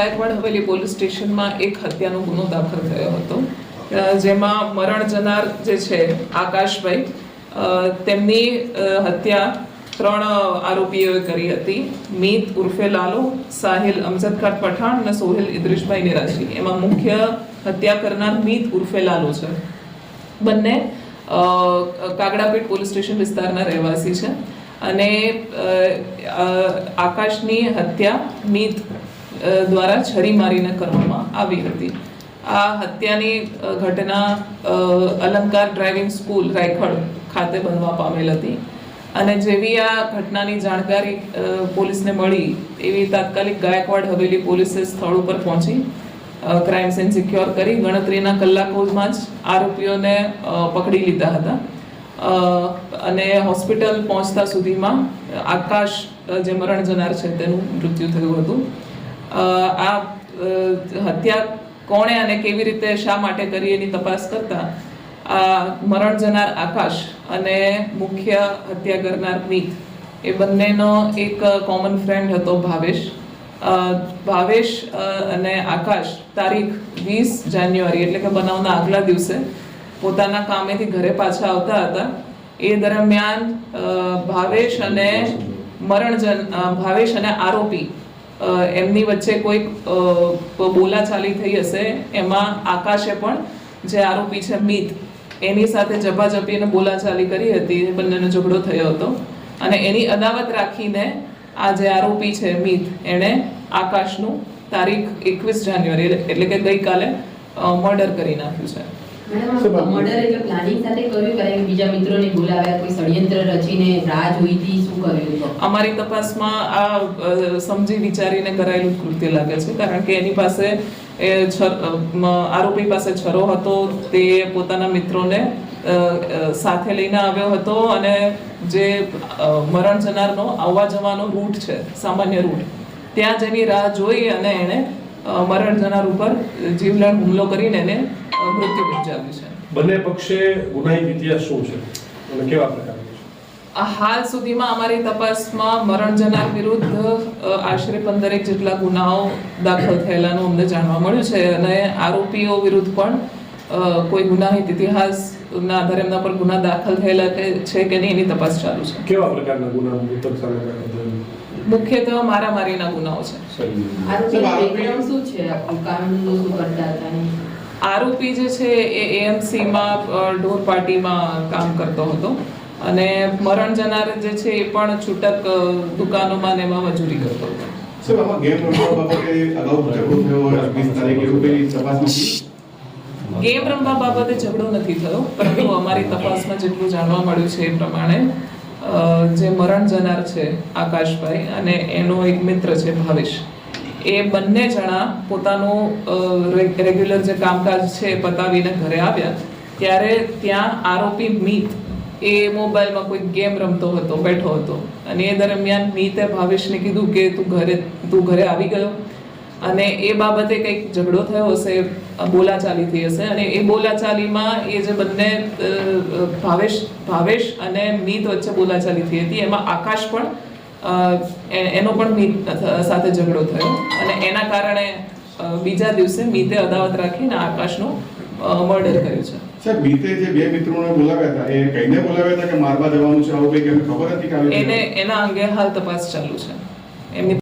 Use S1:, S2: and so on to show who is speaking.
S1: Gaekwad Haveli police સ્ટેશનમાં એક હત્યાનો ગુનો દાખલ થયો હતો. જેમાં મરણ જનાર જે છે, આકાશભાઈ તેમની હત્યા ત્રણ આરોપીઓએ કરી હતી. મીત ઉર્ફે લાલો, સાહિલ અમજદ ખાન પઠાણ અને સોહેલ ઇદ્રિશભાઈ નિરાશી. એમાં મુખ્ય હત્યા કરનાર મીત ઉર્ફે લાલો છે. બંને કાગડાપીઠ પોલીસ સ્ટેશન વિસ્તારના રહેવાસી છે. અને આકાશની હત્યા મીત દ્વારા છરી મારીને કરવામાં આવી હતી. આ હત્યાની ઘટના અલંકાર ડ્રાઇવિંગ સ્કૂલ રાયખડ ખાતે બનવા પામેલ હતી. અને જેવી આ ઘટનાની જાણકારી પોલીસને મળી, એવી તાત્કાલિક ગાયકવાડ હવેલી પોલીસે સ્થળ ઉપર પહોંચી ક્રાઇમ સીન સિક્યોર કરી, ગણતરીના કલાકોમાં જ આરોપીઓને પકડી લીધા હતા. અને હોસ્પિટલ પહોંચતા સુધીમાં આકાશ જે મરણ જનાર છે તેનું મૃત્યુ થયું હતું. આ હત્યા કોણે અને કેવી રીતે શા માટે કરી એની તપાસ કરતા, આ મરણ જનાર આકાશ અને મુખ્ય હત્યા કરનાર મીત, એ બંનેનો એક કોમન ફ્રેન્ડ હતો ભાવેશ. ભાવેશ અને આકાશ તારીખ વીસ જાન્યુઆરી, એટલે કે બનાવના આગલા દિવસે, પોતાના કામેથી ઘરે પાછા આવતા હતા. એ દરમિયાન ભાવેશ અને મરણજન ભાવેશ અને આરોપી એમની વચ્ચે કોઈક બોલાચાલી થઈ હશે, એમાં આકાશે પણ જે આરોપી છે મિત, એની સાથે જપાજપી અને બોલાચાલી કરી હતી, એ બંનેનો ઝઘડો થયો હતો. અને એની અદાવત રાખીને આ જે આરોપી છે મિત, એણે આકાશનું તારીખ એકવીસ જાન્યુઆરી, એટલે કે ગઈકાલે મર્ડર કરી નાખ્યું છે.
S2: મર્ડર એટલે પ્લાનિંગ સાથે કર્યું કે બીજા મિત્રોને બોલાવ્યા કોઈ ષડયંત્ર રચીને રાહ જોઈ શું કર્યું
S1: અમારી તપાસમાં આ સમજી વિચારીને કરાયેલું કૃત્ય લાગે છે કારણ કે એની પાસે એ છર આરોપી પાસે છરો હતો તે પોતાના મિત્રોને સાથે લઈને આવ્યો હતો અને જે મરણ જનારનો આવવા જવાનો રૂટ છે સામાન્ય રૂટ ત્યાં જેની રાહ જોઈ અને એણે મરણ જનાર ઉપર જીવલેણ હુમલો કરીને એને મૃત્યુ નિપજાવ્યું છે.
S3: બંને પક્ષે ગુનાહિત ઇતિહાસ શું છે? અને કેવા પ્રકારનો
S1: હાલ સુધીમાં અમારી તપાસમાં મરણ જનાર વિરુદ્ધ આશરે પંદરેક જેટલા ગુનાઓ દાખલ થયેલાનું અમને જાણવા મળ્યું છે અને આરોપીઓ વિરુદ્ધ પણ કોઈ ગુનાહિત ઇતિહાસના આધારે એમના પર ગુના દાખલ થયેલા છે કે નહીં એની તપાસ ચાલુ છે.
S3: કેવા પ્રકારના ગુના?
S1: મુખ્યત્વે મારામારીના ગુનાઓ છે.
S2: આરોપીનું શું છે? કારણ શું કરતા હતા?
S1: આરોપી જે છે એ એએમસીમાં ઢોર પાર્ટીમાં કામ કરતો હતો અને મરણ જનાર જે છે એ પણ છૂટક દુકાનોમાં ને એમાં મજૂરી કરતો હતો
S4: સાહેબ ગેમ રમવા બાબતે અગાઉ ઝઘડો થયો હોય 20 તારીખે એવું કઈ તપાસમાં થયું?
S1: ગેમ રમવા બાબતે ઝઘડો નથી થયો પરંતુ અમારી તપાસમાં જેટલું જાણવા મળ્યું છે એ પ્રમાણે જે મરણ જનાર છે આકાશભાઈ અને એનો એક મિત્ર છે ભાવેશ એ બંને જણા પોતાનું રેગ્યુલર જે કામકાજ છે એ પતાવીને ઘરે આવ્યા. ત્યારે ત્યાં આરોપી મિત એ મોબાઈલમાં કોઈ ગેમ રમતો હતો, બેઠો હતો. અને એ દરમિયાન મીતે ભાવેશને કીધું કે તું ઘરે તું ઘરે આવી ગયો. અને એ બાબતે કંઈક ઝઘડો થયો હશે, બોલાચાલી થઈ હશે. અને એ બોલાચાલીમાં એ જે બંને ભાવેશ ભાવેશ અને મીત વચ્ચે બોલાચાલી થઈ હતી. એમાં આકાશ પણ એનો પણ મીત સાથે ઝઘડો થયો. અને એના કારણે બીજા દિવસે મીતે અદાવત રાખીને આકાશનું મર્ડર કર્યું છે.
S4: સાહેબ મીતે જે બે મિત્રોને બોલાવ્યા હતા એ કઈને બોલાવ્યા હતા કે મારવા જવાનું છે? આવું કંઈક એમને ખબર હતી કે
S1: એને એના અંગે હાલ તપાસ ચાલુ છે. એમની